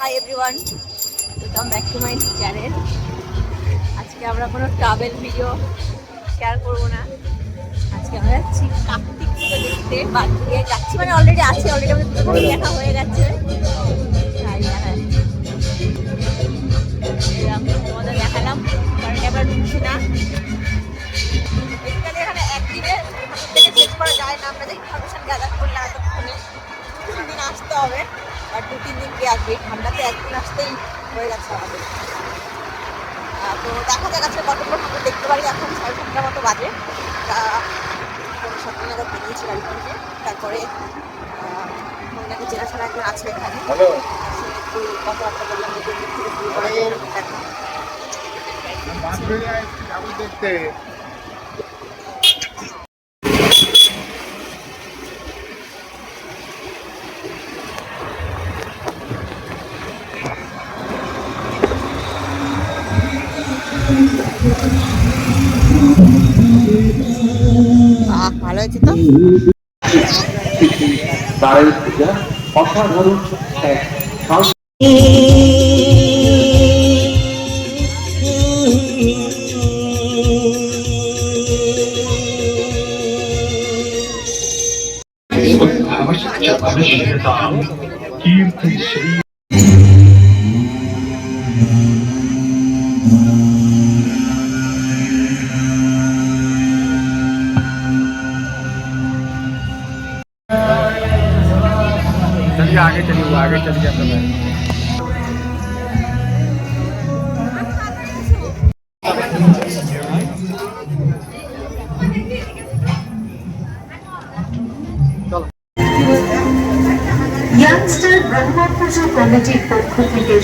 Hi everyone welcome back to my channel আজকে আমরা কোনো ট্রাভেল ভিডিও শেয়ার করব না। আজকে আমরা যাচ্ছি কার্তিক পুজো দেখতে। বাদুড়িয়ে যাচ্ছি। মানে অলরেডি আছে অলরেডি আমাদের দুটো দেখা হয়ে গেছে। তাই তোমাদের দেখালাম, কারণ এবার ঢুকছি না। বেসিক্যালি এখানে একদিনে এখান থেকে করা যায় না। আমরা যে ইনফরমেশন গ্যাদার করলে এতক্ষণে। তিন দিন আসতে হবে। আর দু তিন দিন কি আসবে। ঠান্ডাতে একদিন আসতেই হয়ে গেছে আমাদের। তো দেখা যাক আজকে কতগুলো ঠাকুর দেখতে পারি এখন সাড়ে সাতটার মতো বাজে। তা পনেরো সাতটা নাগাদ বেরিয়েছি গাড়ি থেকে। তারপরে মহিলাকে চেনাশোনা একজন আছে এখানে। সে একটু কথাবার্তা বললাম যে থেকে শুরু করা যায় দেখতে। ভালো হয়েছে তো নারায়ণ পূজা অসাধারণ এক সাংস্কৃতিক कीर्ति श्री चलिए आगे चलिए आगे चल गया मैं ইয়াংস্টার ব্রহ্ম পুজো কমিটির পক্ষ থেকে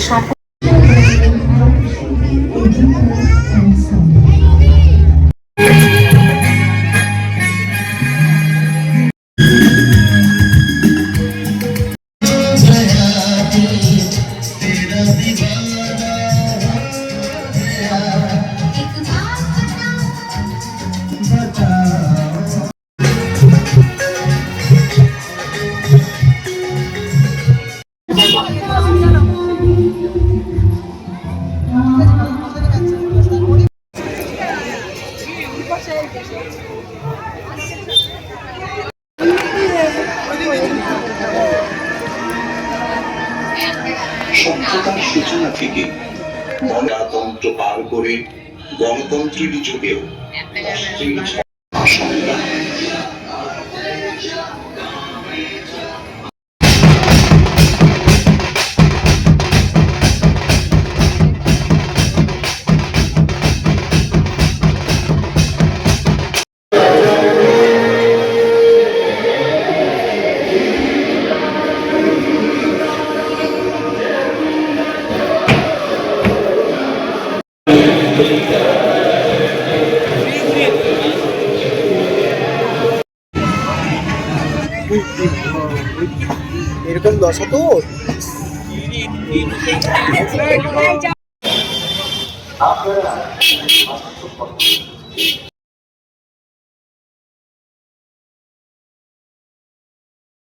সূচনা থেকে গণতন্ত্র পার করে গণতন্ত্রের যুগেও এরকম দশা তো আপনারা